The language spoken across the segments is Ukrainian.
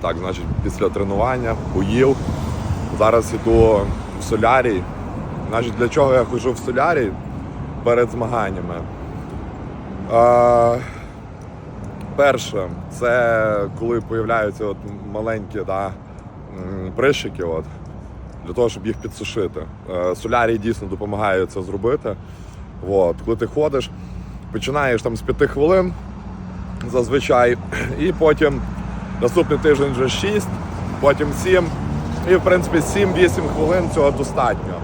Так, значить, після тренування поїв. Зараз іду в солярій. Значить, для чого я ходжу в солярій перед змаганнями? А, перше, це коли появляються от маленькі да, прищики, от, для того, щоб їх підсушити. Е, Солярій дійсно допомагає це зробити. От, коли ти ходиш, починаєш там з 5 хвилин зазвичай, і потім наступний тиждень вже 6, потім 7. І в принципі 7-8 хвилин цього достатньо.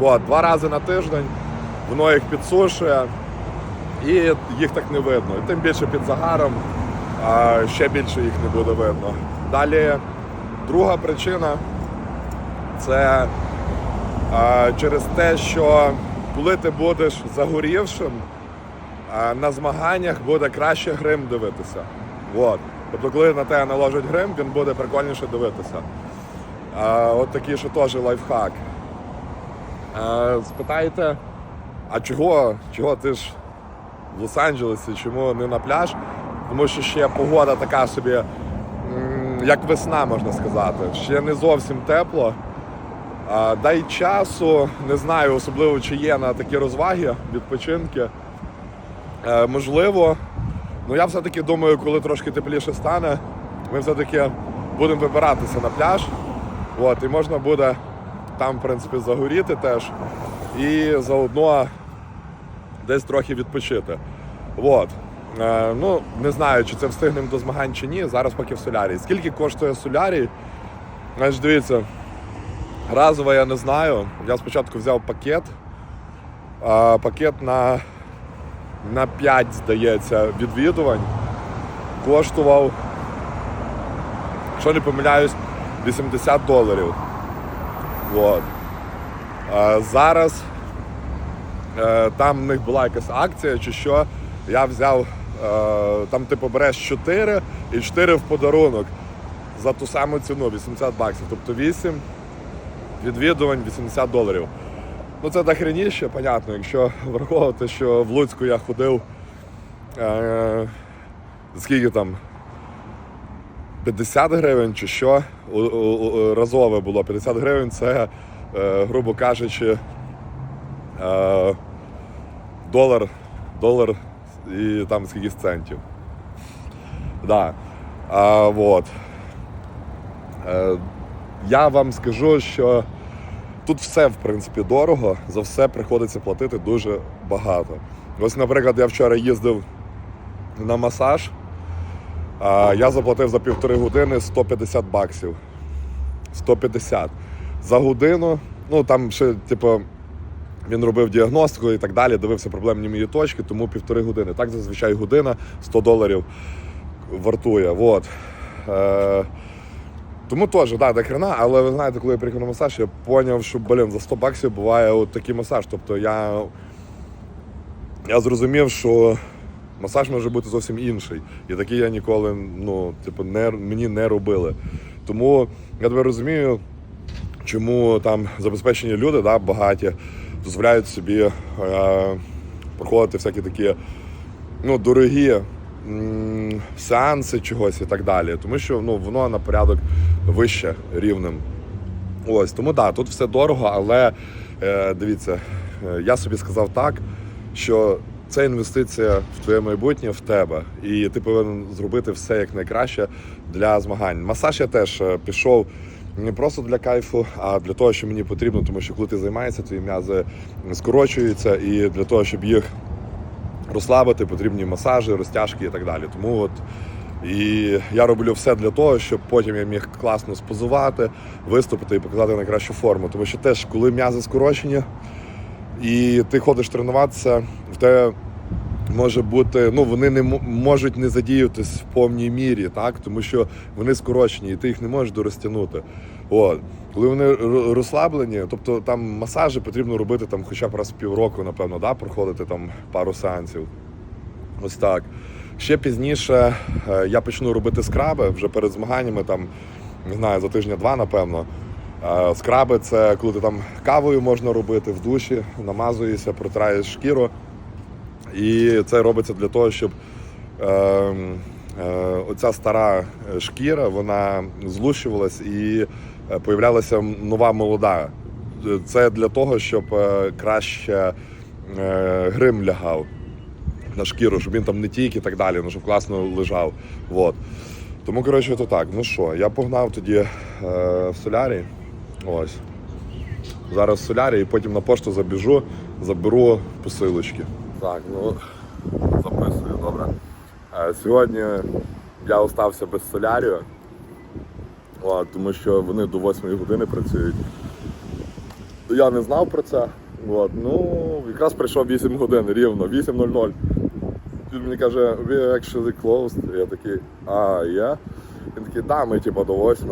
От, два рази на тиждень воно їх підсушує і їх так не видно. І тим більше під загаром ще більше їх не буде видно. Далі друга причина це через те, що коли ти будеш загорівшим, на змаганнях буде краще грим дивитися. От. Тобто, коли на тебе наложать грим, він буде прикольніше дивитися. А, от такий ще теж лайфхак. А, спитаєте, а чого, чого ти ж в Лос-Анджелесі, чому не на пляж? Тому що ще погода така собі, як весна, можна сказати. Ще не зовсім тепло. А, дай часу, не знаю, особливо чи є на такі розваги, відпочинки. Е, можливо, ну я все-таки думаю, коли трошки тепліше стане, ми все-таки будемо вибиратися на пляж. От, і можна буде там, в принципі, загоріти теж. І заодно десь трохи відпочити. От. Е, ну, не знаю, чи це встигнемо до змагань чи ні. Зараз поки в солярії. Скільки коштує солярій? Значить, дивіться, разово я не знаю. Я спочатку взяв пакет. А, пакет на, на 5, здається, відвідувань. Коштував, якщо не помиляюсь, 80 доларів. От. А, зараз е, там в них була якась акція чи що. Я взяв, е, там типу береш 4 і 4 в подарунок за ту саму ціну 80 баксів. Тобто 8 відвідувань 80 доларів. Ну це дохреніще, понятно, якщо враховувати, що в Луцьку я ходив е, скільки там 50 гривень чи що, у- у- у- разове було 50 гривень, це, е, грубо кажучи, е, долар, долар і там скільки центів. Да. А, вот. Е, я вам скажу, що тут все, в принципі, дорого, за все приходиться платити дуже багато. Ось, наприклад, я вчора їздив на масаж, а я заплатив за півтори години 150 баксів. 150. За годину, ну там ще, типу, він робив діагностику і так далі, дивився проблемні мої точки, тому півтори години. Так зазвичай година 100 доларів вартує. Вот. Е, тому теж, да, до хрена, але ви знаєте, коли я приїхав на масаж, я зрозумів, що блін, за 100 баксів буває от такий масаж. Тобто я, я зрозумів, що масаж може бути зовсім інший. І такий я ніколи ну, типу, не, мені не робили. Тому я тебе розумію, чому там забезпечені люди, да, багаті, дозволяють собі е, проходити всякі такі ну, дорогі сеанси чогось і так далі. Тому що ну, воно на порядок вище рівнем. Ось, тому так, да, тут все дорого, але е, дивіться, е, я собі сказав так, що це інвестиція в твоє майбутнє, в тебе. І ти повинен зробити все як найкраще для змагань. Масаж я теж е, пішов не просто для кайфу, а для того, що мені потрібно, тому що коли ти займаєшся, твої м'язи скорочуються, і для того, щоб їх розслабити, потрібні масажі, розтяжки і так далі. Тому от і я роблю все для того, щоб потім я міг класно спозувати, виступити і показати найкращу форму. Тому що теж, коли м'язи скорочені, і ти ходиш тренуватися, в тебе може бути, ну вони не можуть не задіятись в повній мірі, так тому що вони скорочені, і ти їх не можеш дорозтягнути. От. Коли вони розслаблені, тобто там масажі потрібно робити там хоча б раз в півроку, напевно, да, проходити там пару сеансів. Ось так. Ще пізніше е, я почну робити скраби вже перед змаганнями, там, не знаю, за тижня-два, напевно. Е, Скраби це коли ти там кавою можна робити в душі, намазуєшся, протираєш шкіру. І це робиться для того, щоб е, е, оця стара шкіра вона злущувалась і появлялася нова молода. Е, Це для того, щоб е, краще е, грим лягав на шкіру, щоб він там не тік і так далі, ну щоб класно лежав. Вот. Тому, коротше, то так. Ну що, я погнав тоді е, в солярій. Ось. Зараз в солярі і потім на пошту забіжу, заберу посилочки. Так, ну записую, добре. Е, Сьогодні я остався без солярію, от, тому що вони до 8 години працюють. Я не знав про це. От, ну, якраз прийшов 8 годин рівно, 8.00. Він мені каже, we actually closed. Я такий, а, є? Він такий, да, ми типу до 8.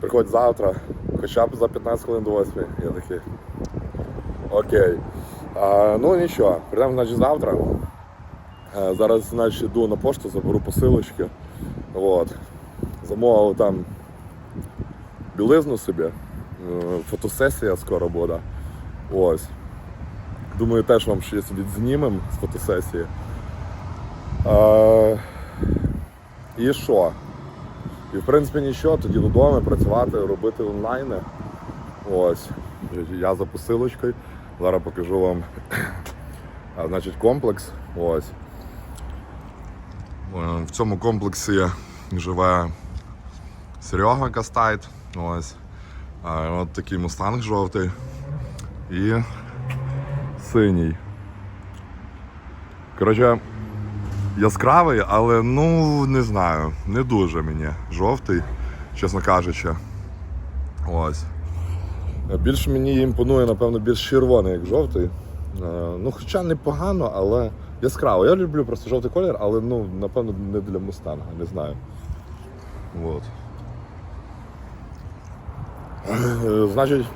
Приходь завтра, хоча б за 15 хвилин до 8. Я такий. Окей. А, ну нічого, прийдемо значить завтра. Е, Зараз значить, йду на пошту, заберу посилочки. От. Замовив там білизну собі. Е, Фотосесія скоро буде. Ось. Думаю, теж вам щось відзнімемо з фотосесії. Е, і що? І в принципі нічого, тоді додому працювати, робити онлайни. Ось. Я за посилочкою. Зараз покажу вам а, значить, комплекс. Ось. Е, В цьому комплексі живе Серега Кастайт. Ось. От такий мустанг жовтий. І синій. Коротше, яскравий, але ну не знаю, не дуже мені жовтий, чесно кажучи. Ось. Більше мені імпонує, напевно, більш червоний, як жовтий. Ну, хоча непогано, але яскраво. Я люблю просто жовтий колір, але ну, напевно, не для мустанга, не знаю. От. Е, Значить,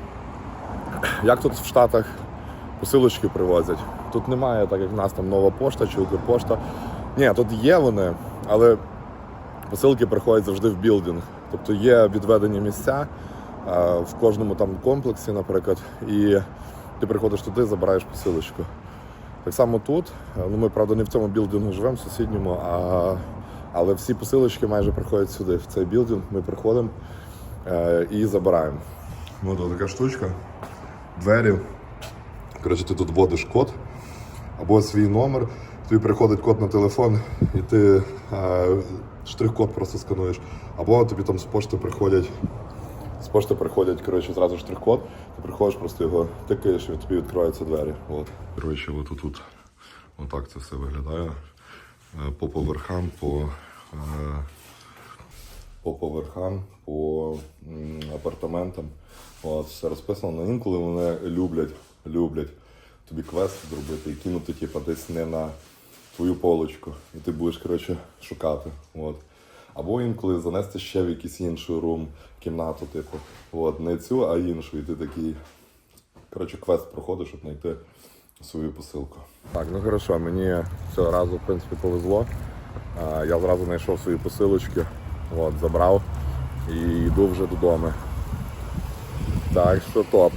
як тут в Штатах посилочки привозять? Тут немає, так як в нас там нова пошта чи Укрпошта. Ні, тут є вони, але посилки приходять завжди в білдинг. Тобто є відведені місця е, в кожному там комплексі, наприклад, і ти приходиш туди, забираєш посилочку. Так само тут. Е, Ну, ми, правда, не в цьому білдингу живемо, в сусідньому, а... але всі посилочки майже приходять сюди, в цей білдинг. Ми приходимо і забираємо. Ось така штучка. Двері. Коротше, ти тут вводиш код або свій номер, тобі приходить код на телефон, і ти е, штрих-код просто скануєш. Або тобі там з пошти приходять. З пошти приходять, коротше, зразу штрих-код, ти приходиш, просто його тикаєш і тобі відкриваються двері. От. Коротше, от тут отак це все виглядає. Е, По поверхам, по, е, по поверхам, по апартаментам. От, все розписано. Ну, інколи вони люблять, люблять тобі квест зробити і кинути типу, десь не на твою полочку. І ти будеш коротше, шукати. От. Або інколи занести ще в якийсь інший рум, кімнату, типу. От, не цю, а іншу. І ти такий коротше, квест проходиш, щоб знайти свою посилку. Так, ну хорошо, мені цього разу в принципі повезло. Я зразу знайшов свої посилочки, от, забрав і йду вже додому. Так що топ.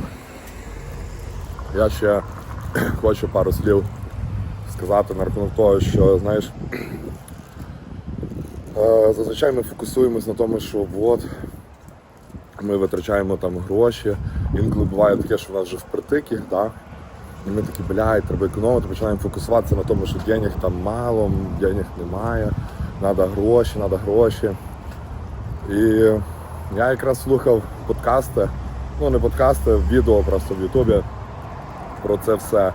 Я ще хочу пару слів сказати на рахунок того, що знаєш, е, зазвичай ми фокусуємось на тому, що от ми витрачаємо там гроші. Інколи буває таке, що в нас вже впритики, да? і ми такі, блядь, треба економити, починаємо фокусуватися на тому, що денег там мало, денег немає, треба гроші, треба гроші. І я якраз слухав подкасти, ну не подкасти, відео просто в Ютубі про це все.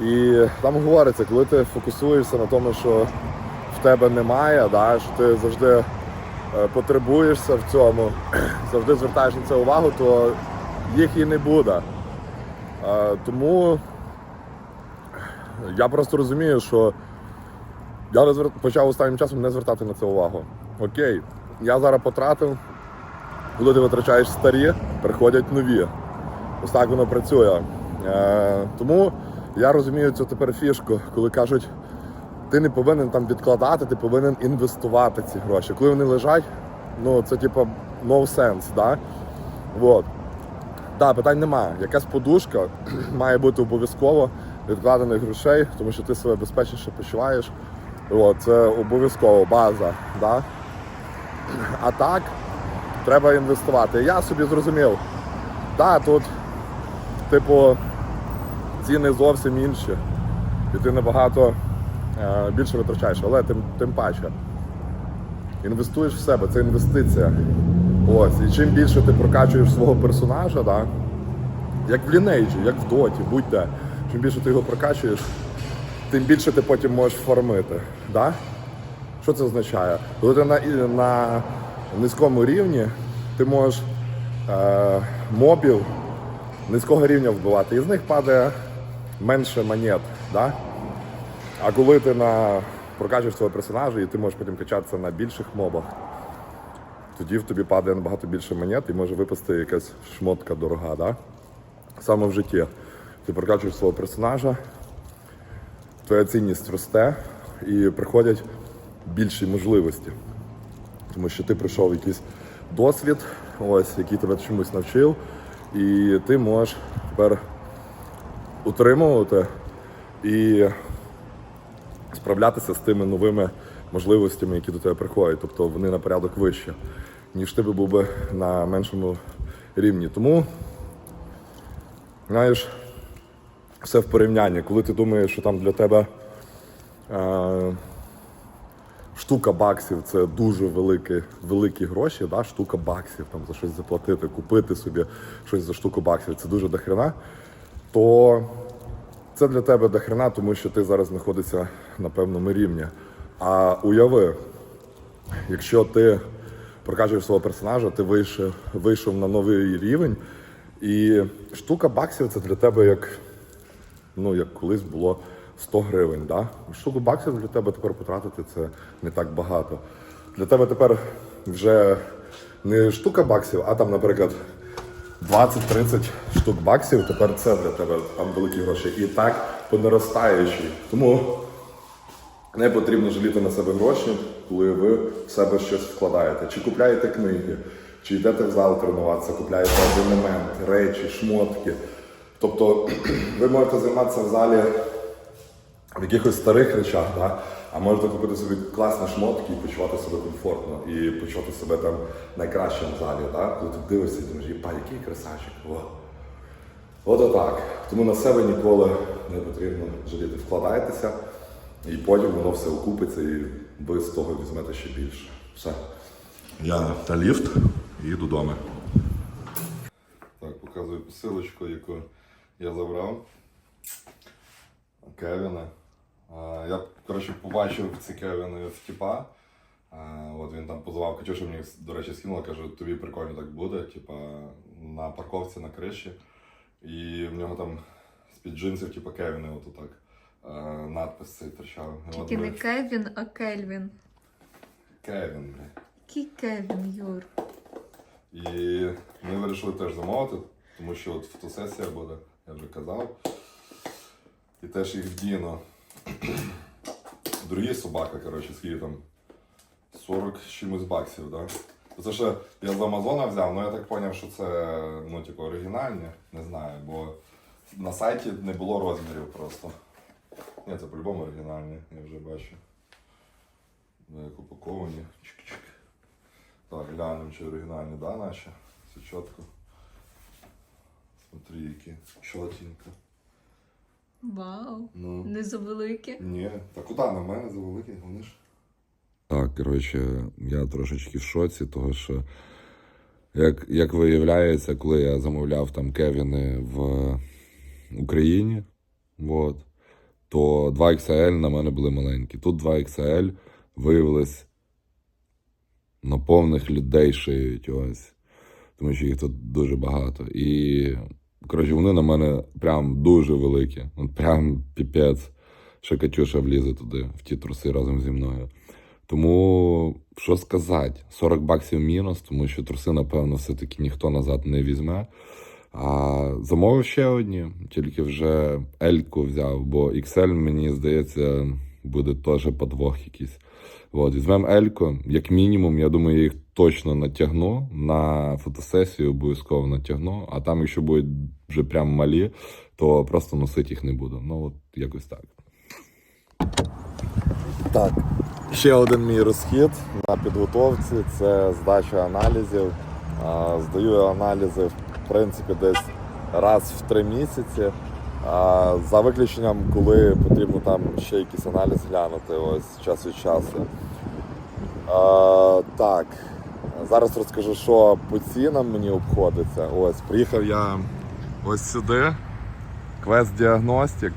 І там говориться, коли ти фокусуєшся на тому, що в тебе немає, да, що ти завжди е, потребуєшся в цьому, завжди звертаєш на це увагу, то їх і не буде. Е, Тому я просто розумію, що я не почав останнім часом не звертати на це увагу. Окей, я зараз потратив, коли ти витрачаєш старі, приходять нові. Ось так воно працює. Е, тому я розумію цю тепер фішку, коли кажуть, ти не повинен там відкладати, ти повинен інвестувати ці гроші. Коли вони лежать, ну це типу no sense, да? Вот. Да, питань немає. Якась подушка має бути обов'язково відкладених грошей, тому що ти себе безпечніше почуваєш. От, це обов'язково база. Да? А так, треба інвестувати. Я собі зрозумів, да, тут, типу, ціни зовсім інші. І ти набагато е, більше витрачаєш, але тим, тим паче. Інвестуєш в себе, це інвестиція. Ось. І чим більше ти прокачуєш свого персонажа, да, як в лінейджі, як в доті, будь-де, чим більше ти його прокачуєш, тим більше ти потім можеш фармити. Да? Що це означає? Коли ти на, на низькому рівні, ти можеш е, мобів низького рівня вбивати, і з них падає менше монет. Да? А коли ти на, прокачуєш свого персонажа і ти можеш потім качатися на більших мобах, тоді в тобі падає набагато більше монет і може випасти якась шмотка дорога. Да? Саме в житті. Ти прокачуєш свого персонажа, твоя цінність росте і приходять більші можливості. Тому що ти пройшов якийсь досвід, ось, який тебе чомусь навчив, і ти можеш тепер утримувати і справлятися з тими новими можливостями, які до тебе приходять. Тобто вони на порядок вище, ніж ти би був би на меншому рівні. Тому, знаєш, все в порівнянні. Коли ти думаєш, що там для тебе е, штука баксів це дуже великі, великі гроші, да? штука баксів там, за щось заплатити, купити собі щось за штуку баксів, це дуже дохрена, то це для тебе дохрена, тому що ти зараз знаходишся на певному рівні. А уяви, якщо ти прокачуєш свого персонажа, ти вийшов, вийшов на новий рівень, і штука баксів це для тебе як, ну, як колись було 100 гривень. Да? Штуку баксів для тебе тепер потратити це не так багато. Для тебе тепер вже не штука баксів, а там, наприклад, 20-30 штук баксів, тепер це для тебе там великі гроші. І так по наростаючій. Тому не потрібно жаліти на себе гроші, коли ви в себе щось вкладаєте. Чи купляєте книги, чи йдете в зал тренуватися, купляєте абонемент, речі, шмотки. Тобто ви можете займатися в залі в якихось старих речах, да? а можете купити собі класні шмотки і почувати себе комфортно, і почувати себе там найкращим в залі. Да? Коли ти дивишся і думаєш, «Єпа, який красавчик. О. От отак. Тому на себе ніколи не потрібно жаліти. Вкладайтеся, і потім воно все окупиться, і ви з того візьмете ще більше. Все. Я та ліфт і додому. Так, показую посилочку, яку я забрав. Кевіна. Я, коротше, побачив ці Кевіни в тіпа. От він там позвав Катюша мені, до речі, скинула, каже, тобі прикольно так буде, типа на парковці на криші. І в нього там з-під джинсів, типа Кевіни, от отак. а, Надпис цей торчав. Тільки не Кевін, а Кельвін. Кевін, бля. Який Кевін, Юр? І ми вирішили теж замовити, тому що от фотосесія буде, я вже казав. І теж їх вдіно. Другі собака, коротше, скільки там 40 з чимось баксів, да? Це ще я з Амазона взяв, але я так зрозумів, що це ну, типу, оригінальні, не знаю, бо на сайті не було розмірів просто. Ні, це по-любому оригінальні, я вже бачу. Як упаковані. Чик-чик. Так, глянемо, чи оригінальні, да, наші? Все чітко. Смотри, які чотенько. Вау. Ну. Не завелике. Ні, та куди на мене завеликі, вони ж. Так, коротше, я трошечки в шоці, того що, як, як виявляється, коли я замовляв там Кевіни в Україні, от, то 2XL на мене були маленькі. Тут 2XL виявилось на повних людей шиють ось. Тому що їх тут дуже багато. І, коротше, вони на мене прям дуже великі. От прям піпець. Ще Катюша влізе туди, в ті труси разом зі мною. Тому що сказати, 40 баксів мінус, тому що труси, напевно, все-таки ніхто назад не візьме. А замовив ще одні, тільки вже Ельку взяв, бо XL, мені здається, буде теж подвох якийсь. От, візьмемо Ельку, як мінімум, я думаю, я їх точно натягну на фотосесію, обов'язково натягну. А там, якщо будуть вже прям малі, то просто носити їх не буду. Ну, от якось так. Так, ще один мій розхід на підготовці це здача аналізів. Здаю аналізи в принципі десь раз в три місяці. За виключенням, коли потрібно там ще якийсь аналіз глянути ось час від часу. А, так, зараз розкажу, що по цінам мені обходиться. Ось, приїхав я ось сюди. Квест Діагностик.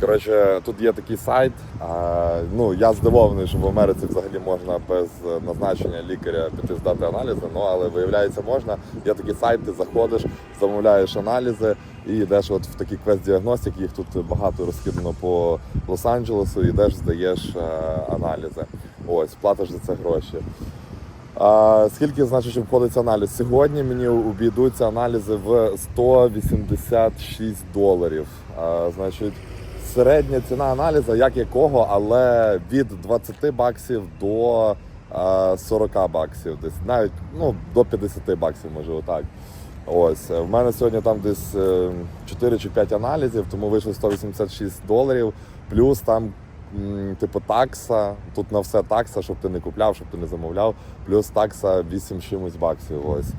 Коротше, тут є такий сайт. А, ну, я здивований, що в Америці взагалі можна без назначення лікаря піти здати аналізи. Ну, але виявляється, можна. Є такий сайт, ти заходиш, замовляєш аналізи і йдеш от в такий квест-діагностик. Їх тут багато розкидано по Лос-Анджелесу, йдеш, здаєш е, аналізи. Ось, платиш за це гроші. А, скільки значить обходиться аналіз? Сьогодні мені обійдуться аналізи в 186 доларів. А, значить, середня ціна аналізу, як якого, але від 20 баксів до 40 баксів. Десь навіть ну, до 50 баксів, може отак. Ось в мене сьогодні там десь е, 4 чи 5 аналізів, тому вийшло 186 доларів. Плюс там, типу, такса. Тут на все такса, щоб ти не купляв, щоб ти не замовляв. Плюс такса 8 чимось баксів. Ось.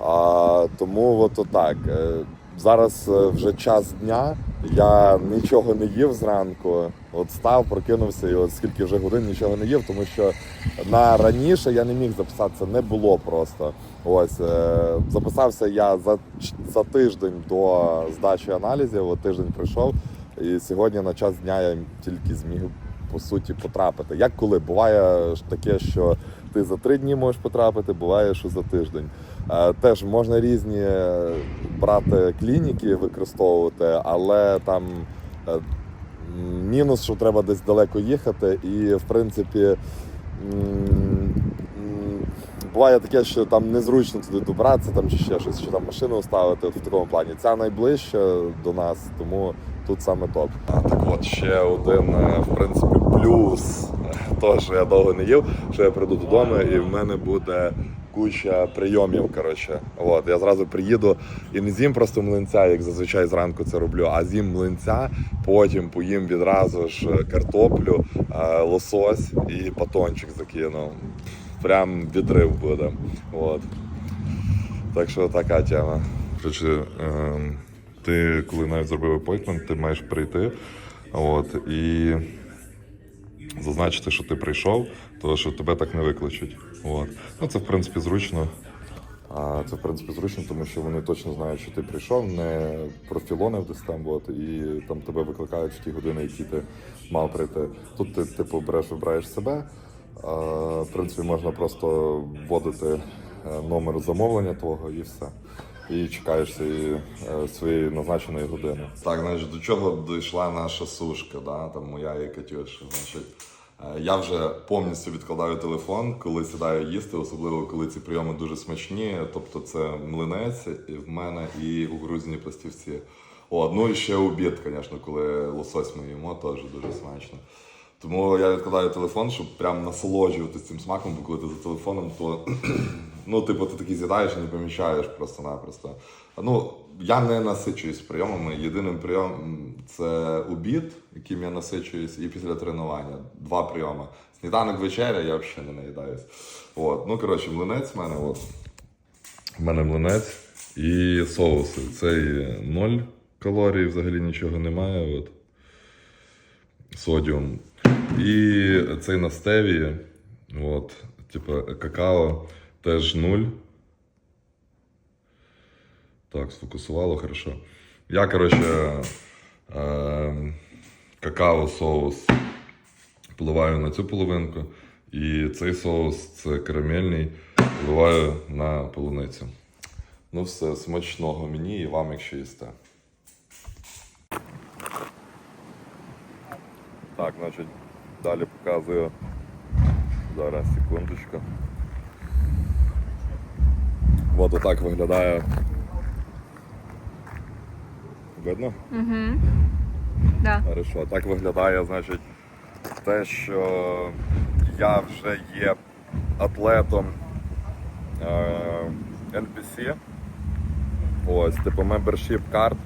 А, тому от отак. Зараз е, вже час дня. Я нічого не їв зранку. От став, прокинувся, і от скільки вже годин нічого не їв, тому що на раніше я не міг записатися, не було просто. Ось е, записався я за, за тиждень до здачі аналізів. От тиждень пройшов, і сьогодні на час дня я тільки зміг по суті потрапити. Як коли буває таке, що ти за три дні можеш потрапити, буває, що за тиждень. Е, Теж можна різні е, брати клініки, використовувати, але там е, мінус, що треба десь далеко їхати, і в принципі. Буває таке, що там незручно туди добратися, там чи ще щось, чи там машину ставити в такому плані. Ця найближча до нас, тому тут саме топ. А так от ще один, в принципі, плюс того, що я довго не їв, що я прийду додому і в мене буде куча прийомів. Коротше, от я зразу приїду і не з'їм просто млинця, як зазвичай зранку це роблю, а з'їм млинця, потім поїм відразу ж картоплю, е, лосось і батончик закину. Прям відрив буде. От. Так що така тема. Коротше, ем, ти коли навіть зробив апойтмент, ти маєш прийти. От, і зазначити, що ти прийшов, то що тебе так не викличуть. От. Ну, це в принципі зручно. А це в принципі зручно, тому що вони точно знають, що ти прийшов, не профілонив десь там, от, і там тебе викликають в ті години, які ти мав прийти. Тут ти типу береш, вибираєш себе. А, в принципі, можна просто вводити е, номер замовлення твого і все. І чекаєш цієї, е, своєї назначеної години. Так, значить, до чого дійшла наша сушка, да? там моя і Катюша. Значить, я вже повністю відкладаю телефон, коли сідаю їсти, особливо коли ці прийоми дуже смачні. Тобто це млинець і в мене і кукурудзяні пластівці. О, ну і ще обід, звісно, коли лосось ми їмо, теж дуже смачно. Тому я відкладаю телефон, щоб прям насолоджуватися цим смаком, бо коли ти за телефоном, то ну, типу, ти такий з'їдаєш і не помічаєш просто-напросто. Ну, я не насичуюсь прийомами. Єдиним прийомом це обід, яким я насичуюсь, і після тренування. Два прийоми. Сніданок вечеря, я взагалі не наїдаюсь. От. Ну, коротше, млинець в мене. От. У мене млинець і соуси. Цей ноль калорій, взагалі нічого немає. От. Содіум. І цей на стевії, от, типу какао теж нуль. Так, сфокусувало хорошо. Я, коротше, е, какао соус поливаю на цю половинку. І цей соус це карамельний, поливаю на полуницю. Ну все, смачного мені і вам, якщо їсте. Так, значить, далі показую. Зараз, секундочку. От отак виглядає. Видно? Угу. Да. Хорошо. Так виглядає, значить, те, що я вже є атлетом е, NPC. Ось, типу, membership card.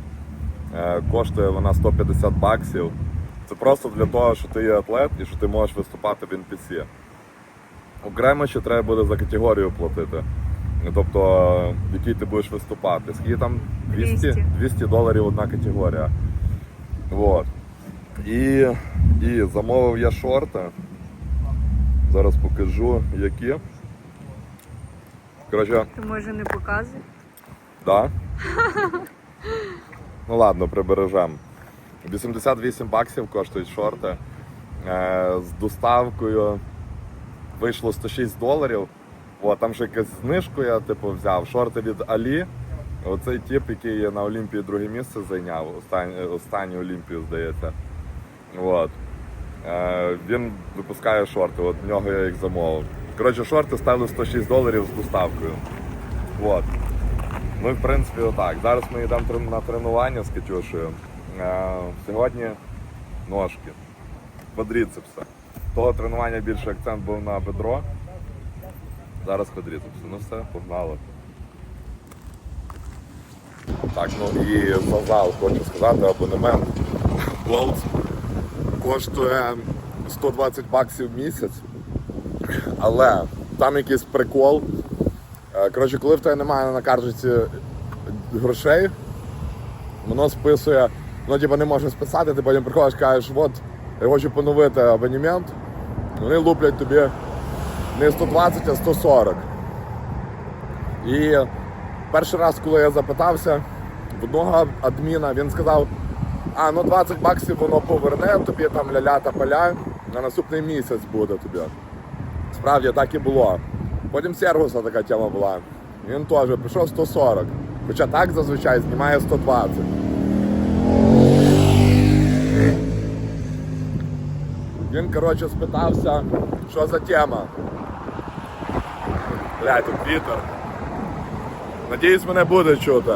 Е, коштує вона 150 баксів. Це просто для того, що ти є атлет і що ти можеш виступати в NPC. Окремо ще треба буде за категорію платити. Ну, Тобто, в якій ти будеш виступати. Скільки там 200, 200. 200 доларів одна категорія. Вот. І, і замовив я шорти. Зараз покажу, які. Коротше, Ти може не показуй. Да? ну ладно, прибережем. 88 баксів коштують шорти. Е, з доставкою вийшло 106 доларів. О, там ще якась знижку я типу взяв. Шорти від Алі. Оцей тип, який на Олімпії друге місце зайняв, останню, останню Олімпію, здається. От. Е, він випускає шорти, от в нього я їх замовив. Коротше, шорти стали 106 доларів з доставкою. От. Ну і в принципі отак. Зараз ми йдемо на тренування з Катюшею. Е, сьогодні ножки, квадріцепси. Того тренування більше акцент був на бедро. Зараз квадріцепси. Ну все, погнали. Так, ну і за зал хочу сказати, абонемент Gold коштує 120 баксів в місяць. Але там якийсь прикол. Е, Коротше, коли в тебе немає на карточці грошей, воно списує, воно типу, не може списати, ти потім приходиш кажеш, от, я хочу поновити абонемент, вони луплять тобі не 120, а 140. І перший раз, коли я запитався в одного адміна, він сказав, а ну 20 баксів воно поверне тобі там ля-ля та поля, на наступний місяць буде тобі. Справді так і було. Потім Сергуса така тема була. Він теж пішов 140. Хоча так зазвичай знімає 120. Він, коротше, спитався, що за тема. Блядь, тут вітер. Надіюсь, мене буде чути.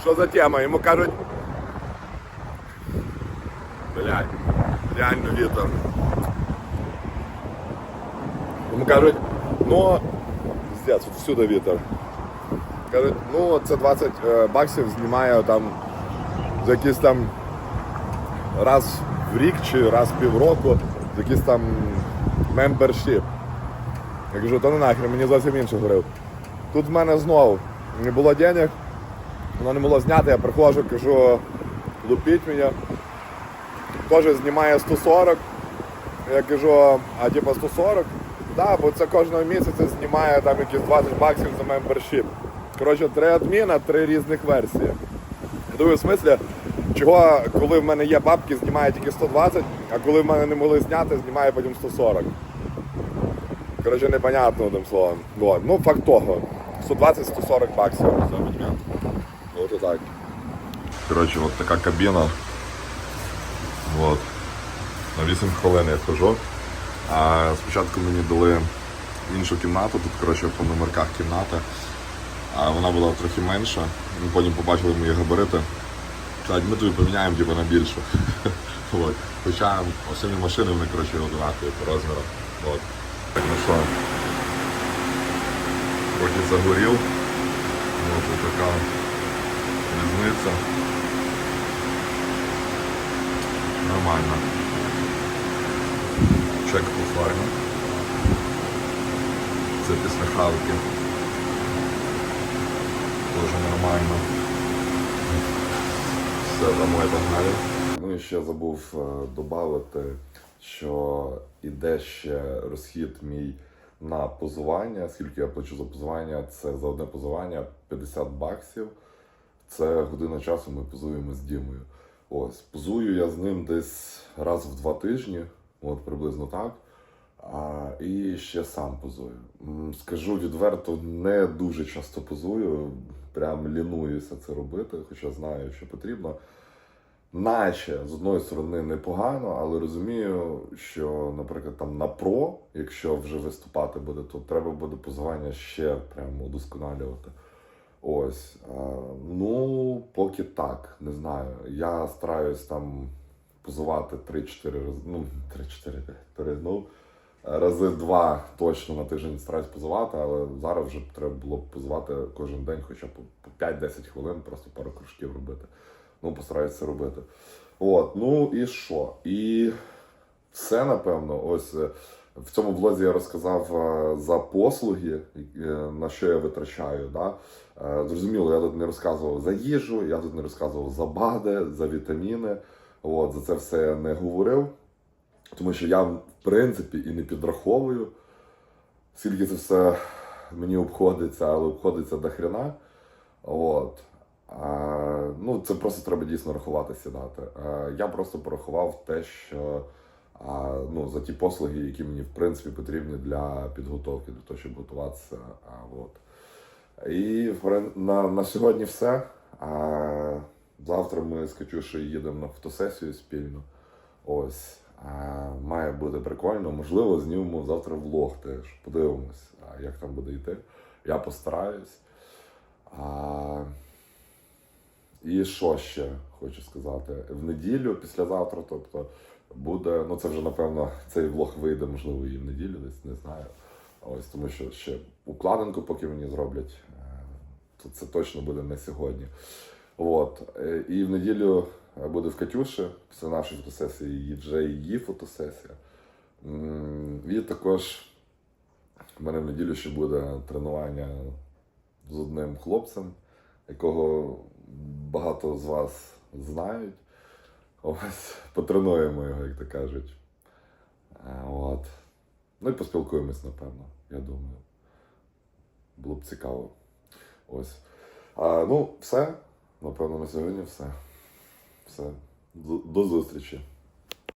Що за тема? Йому кажуть. Блядь, реально вітер. Йому кажуть, ну, от всюди вітер. Кажуть, ну це 20 е, баксів знімає там за якийсь там раз в рік чи раз в півроку, якийсь там мембершіп. Я кажу, та ну нахер, мені зовсім інше говорив. Тут в мене знову не було денег, воно не було зняти, я приходжу, кажу, лупіть мене. Теж знімає 140. Я кажу, а типа 140? Да, бо це кожного місяця знімає там якісь 20 баксів за мембершіп. Коротше, три адміна, три різних версії. Думаю, в смислі, чого, коли в мене є бабки, знімає тільки 120, а коли в мене не могли зняти, знімає потім 140. Коротше, непонятно одним словом. Вот. Ну, факт того. 120-140 баксів за абонемент. От і так. Коротше, от така кабіна. Вот. На 8 хвилин я хожу. А спочатку мені дали іншу кімнату, тут коротше, по номерках кімната. А вона була трохи менша. Ми потім побачили мої габарити. Кажуть, ми тобі поміняємо типу, на більшу. Хоча самі машини вони коротше, одинакові по розміру. Так, ну що, трохи загорів. От ось така різниця. Нормально. Чек по фармі. Це після хавки. Дуже нормально. Все, домой погнали. Ну і ще забув додати, що іде ще розхід мій на позування. Скільки я плачу за позування, це за одне позування 50 баксів. Це година часу ми позуємо з Дімою. Ось, позую я з ним десь раз в два тижні, от приблизно так. А, і ще сам позую. Скажу відверто, не дуже часто позую, прям лінуюся це робити, хоча знаю, що потрібно. Наче з одної сторони непогано, але розумію, що, наприклад, там на про, якщо вже виступати буде, то треба буде позування ще прямо удосконалювати. Ось. Ну, поки так, не знаю. Я стараюсь там позувати 3-4 рази. Ну, 3-4 перегнув. Рази два точно на тиждень стараюсь позувати, але зараз вже треба було б позувати кожен день, хоча б по 5-10 хвилин, просто пару кружків робити. Ну, постараюся це робити. От, ну і що? І все, напевно, ось е, в цьому влозі я розказав е, за послуги, е, на що я витрачаю. Да? Зрозуміло, я тут не розказував за їжу, я тут не розказував за БАДи, за вітаміни. От, за це все я не говорив. Тому що я, в принципі, і не підраховую, скільки це все мені обходиться, але обходиться до хрена. От. А, ну, це просто треба дійсно рахувати, сідати. Я просто порахував те, що ну, за ті послуги, які мені в принципі потрібні для підготовки, для того, щоб готуватися. От. І на, на сьогодні все. Завтра ми з Катюшею їдемо на фотосесію спільно. Ось. Має бути прикольно. Можливо, знімемо завтра влог теж. Подивимось, як там буде йти. Я постараюсь. І що ще хочу сказати? В неділю, післязавтра, тобто, буде. Ну, це вже напевно цей влог вийде, можливо, і в неділю, десь не знаю. Ось тому що ще укладинку, поки мені зроблять, е, то це точно буде не сьогодні. От. Е, І в неділю е, буде в Катюші, після нашої фотосесії, її вже її фотосесія. І також в мене в неділю ще буде тренування з одним хлопцем, якого багато з вас знають. Ось потренуємо його, як то кажуть. Е, От. Ну і поспілкуємось, напевно, я думаю. Було б цікаво. Ось. А, ну, все. Напевно, на сьогодні все. Все. До- До зустрічі.